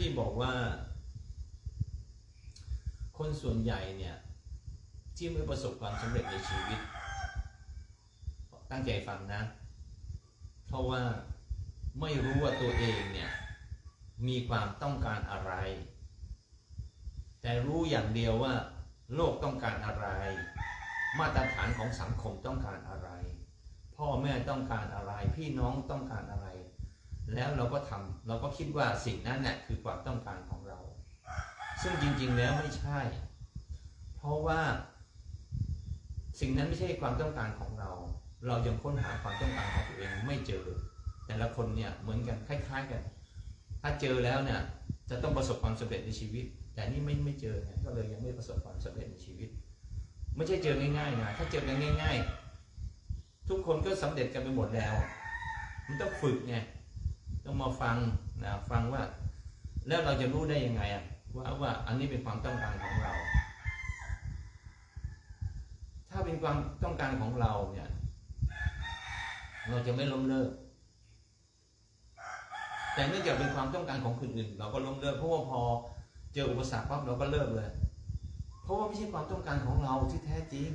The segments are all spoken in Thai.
ที่บอกว่า คนส่วนใหญ่เนี่ย ที่ไม่ประสบความสำเร็จในชีวิต ตั้งใจฟังนะ เพราะว่าไม่รู้ว่าตัวเองเนี่ย มีความต้องการอะไร แต่รู้อย่างเดียวว่า โลกต้องการอะไร มาตรฐานของสังคมต้องการอะไร พ่อแม่ต้องการอะไร พี่น้องต้องการอะไร แล้วเราก็ทำเราก็คิดว่าสิ่งนั้นเนี่ยคือความต้องการของเรา ซึ่งจริง ๆ แล้วไม่ใช่ เพราะว่า สิ่งนั้นไม่ใช่ความต้องการของเรา เรายังค้นหาความต้องการของตัวเองไม่เจอ แต่ละคนเนี่ยเหมือนกันคล้ายๆกัน ถ้าเจอแล้วเนี่ยจะต้องประสบความสำเร็จในชีวิต แต่นี่ไม่ไม่เจอไงก็เลยยังไม่ประสบความสำเร็จในชีวิต ไม่ใช่เจอง่ายๆนะถ้าเจอกันง่าย ๆ ทุกคนก็สำเร็จกันไปหมดแล้ว มันต้องฝึกไง ต้องมาฟังนะฟังว่า แล้วเราจะรู้ได้ยังไงอะว่าว่าอันนี้เป็นความต้องการของเรา ถ้าเป็นความต้องการของเราเนี่ย เราจะไม่ล้มเลิก แต่เนื่องจากเป็นความต้องการของคนอื่น เราก็ล้มเลิกเพราะว่าพอเจออุปสรรคปั๊บเราก็เลิกเลย เพราะว่าไม่ใช่ความต้องการของเราที่แท้จริง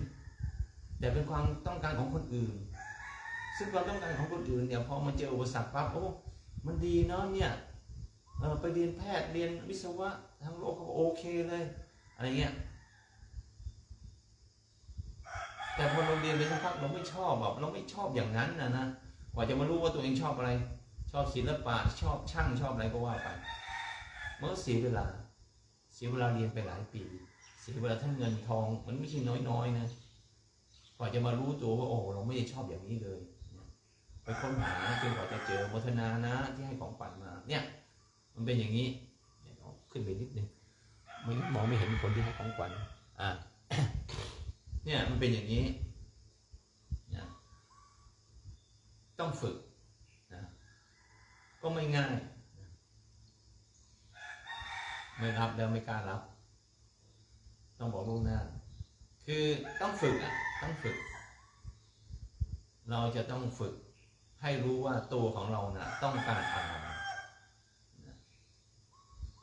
แต่เป็นความต้องการของคนอื่น ซึ่งความต้องการของคนอื่นเนี่ยพอมาเจออุปสรรคปั๊บโอ้ มันดีเนาะเนี่ยไปเรียนแพทย์เรียนวิศวะทางโลกเขาโอเคเลยอะไรเงี้ยแต่พอเราเรียนไปสักพักเราไม่ชอบแบบเราไม่ชอบอย่างนั้นนะนะกว่าจะมารู้ว่าตัวเองชอบอะไร ชอบศิลปะชอบช่างชอบอะไรก็ว่าไปมันก็เสียเวลา เสียเวลาเรียนไปหลายปี เสียเวลาทั้งเงินทองมันไม่ใช่น้อยๆนะกว่าจะมารู้ตัวว่าโอ้เราไม่ได้ชอบอย่างนี้เลยไปค้นหาจนกว่าจะ มทนานะที่ให้ของขวัญมา เนี่ย มันเป็นอย่างนี้เดี๋ยขึ้นไปนิดนึงมันมองไม่เห็นคนที่ให้ของขวัญอ่าเนี่ยมันเป็นอย่างนี้นะต้องฝึกนะก็ไม่ง่ายไม่รับแล้วไม่กล้ารับ ต้องบอกลูกหน้า คือต้องฝึกอะ ต้องฝึก เราจะต้องฝึก ให้รู้ว่าตัวของเรานะ่ะต้องการอะไร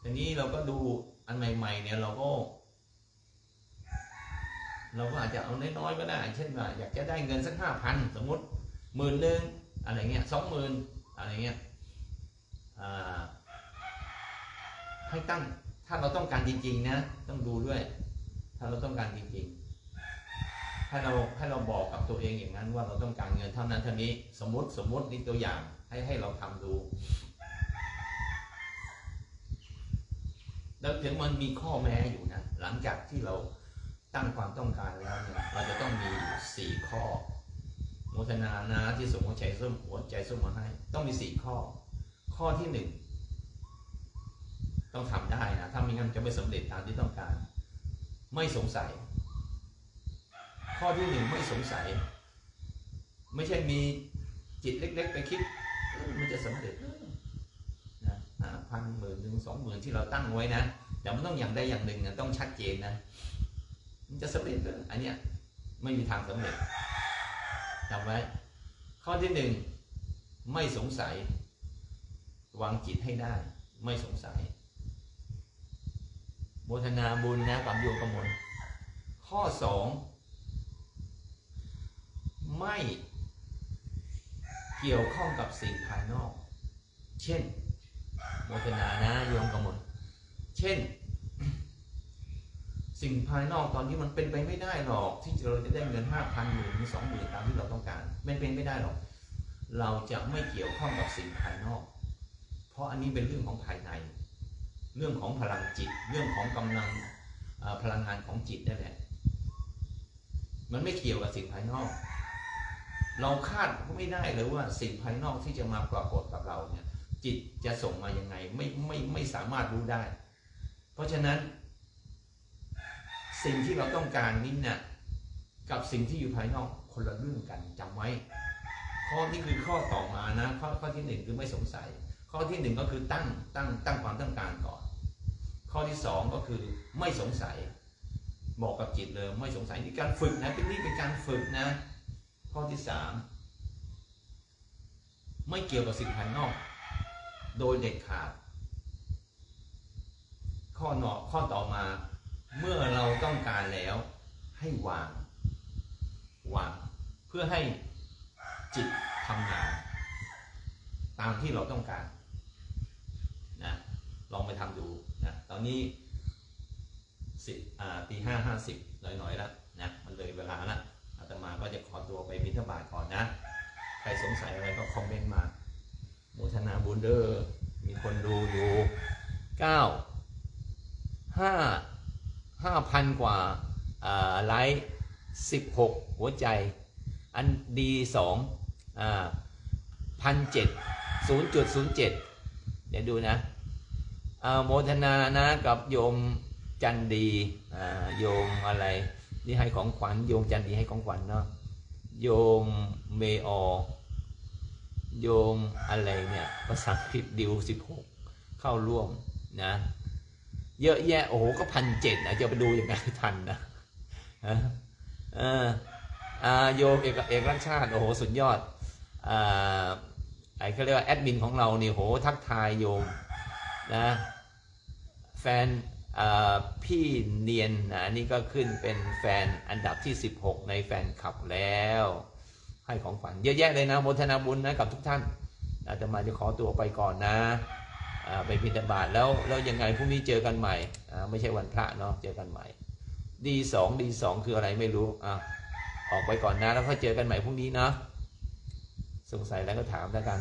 ทีนี้เราก็ดูอันใหม่ ๆ เนี่ยเราก็ เราก็อาจจะเอาน้อยๆก็ได้ เช่นว่าอยากจะได้เงินสักห้าพันสมมติหมื่นหนึ่งอะไรเงี้ยสองหมื่นอะไรเงี้ยให้ตั้งถ้าเราต้องการจริง ๆ นะ ต้องดูด้วย ถ้าเราต้องการจริง ๆ ให้เราให้เราบอกกับตัวเองอย่างนั้นว่าเราต้องการเงินเท่านั้นเท่านี้สมมติสมมตินี่ตัวอย่างให้ให้เราทำดู แล้วถึงมันมีข้อแม้อยู่นะหลังจากที่เราตั้งความต้องการแล้วเนี่ยเราจะต้องมีสี่ข้อโมทนานะที่ส่งหัวใจส้มหัวใจส้มมาให้ ต้องมีสี่ข้อ ข้อที่หนึ่งต้องทำได้นะถ้าไม่งั้นจะไม่สำเร็จตามที่ต้องการ ไม่สงสัย ข้อที่หนึ่งไม่สงสัย ไม่ใช่มีจิตเล็ก ๆ ไปคิดมันจะสำเร็จนะห้าพันหมื่นหนึ่งสองหมื่นที่เราตั้งไว้นะแต่มันต้องอย่างใดอย่างหนึ่งนะต้องชัดเจนนะมันจะสำเร็จเลยอันเนี้ยไม่มีทางสำเร็จจำไว้ ข้อที่หนึ่งไม่สงสัยวางจิตให้ได้ ไม่สงสัยโมทนาบุญนะกับโยกมลข้อสอง ไม่เกี่ยวข้องกับสิ่งภายนอก เช่นโมทนานะโยมกมลเช่น สิ่งภายนอกตอนนี้มันเป็นไปไม่ได้หรอกที่เราจะได้เงินห้าพันหมื่นสองหมื่นตามที่เราต้องการมันเป็นไม่ได้หรอก เราจะไม่เกี่ยวข้องกับสิ่งภายนอก เพราะอันนี้เป็นเรื่องของภายใน เรื่องของพลังจิต เรื่องของกำลังพลังงานของจิตนั่นแหละมันไม่เกี่ยวกับสิ่งภายนอก เราคาดไม่ได้เลยว่าสิ่งภายนอกที่จะมาปรากฏกับเราเนี่ย จิตจะส่งมายังไงไม่ไม่ไม่สามารถรู้ได้ เพราะฉะนั้น สิ่งที่เราต้องการนี่เนี่ยกับสิ่งที่อยู่ภายนอกคนละเรื่องกันจำไว้ ข้อนี้คือข้อต่อมานะ ข้อข้อที่หนึ่งคือไม่สงสัย ข้อที่หนึ่งก็คือตั้งตั้งตั้งความต้องการก่อน ข้อที่สองก็คือไม่สงสัยบอกกับจิตเลยไม่สงสัยนี่การฝึกนะเป็นนี่เป็นการฝึกนะ ข้อที่สามไม่เกี่ยวกับสิ่งภายนอก โดยเด็ดขาด ข้อหนอข้อต่อมา เมื่อเราต้องการแล้วให้วาง วาง เพื่อให้จิตทำงาน ตามที่เราต้องการนะลองไปทำดูนะตอนนี้สิตีห้าห้าสิบหน่อยๆแล้วนะมันเลยเวลาละอาต มาก็จะขอตัวไปบิณฑบาตก่อนนะ ใครสงสัยอะไรก็คอมเมนต์มาโมทนาบุญเดอร์มีคนดูอยู่เก้าห้าห้าพันกว่าไลค์สิบหกหัวใจ อันดีสองพันเจ็ดศูนย์จุดศูนย์เจ็ดเดี๋ยวดูนะโมทนานะกับโยมจันดีโยมอะไร นี่ให้ของขวัญโยมจันดีให้ของขวัญเนาะโยมเมอโยมอะไรเนี่ยภาษาอังกฤษดิวสิบหกเข้าร่วมนะ เยอะแยะโอ้โหก็พันเจ็ดนะจะไปดูยังไงทันนะฮะอ่าโยมเอกเอกรักชาติโอ้โหสุดยอดอ่าไอ้เขาเรียกว่าแอดมินของเรานี่โหทักทายโยมนะแฟน พี่เนียนนะนี่ก็ขึ้นเป็นแฟนอันดับที่ 16 ในแฟนคลับแล้ว ให้ของขวัญเยอะแยะเลยนะโมทนาบุญนะกับทุกท่านอาตมาจะขอตัวไปก่อนนะไปพิธบาตแล้วแล้วยังไงพรุ่งนี้เจอกันใหม่ไม่ใช่วันพระเนาะเจอกันใหม่ดีสองดีสองคืออะไรไม่รู้อะออกไปก่อนนะแล้วค่อยเจอกันใหม่พรุ่งนี้นะสงสัยแล้วก็ถามแล้วกัน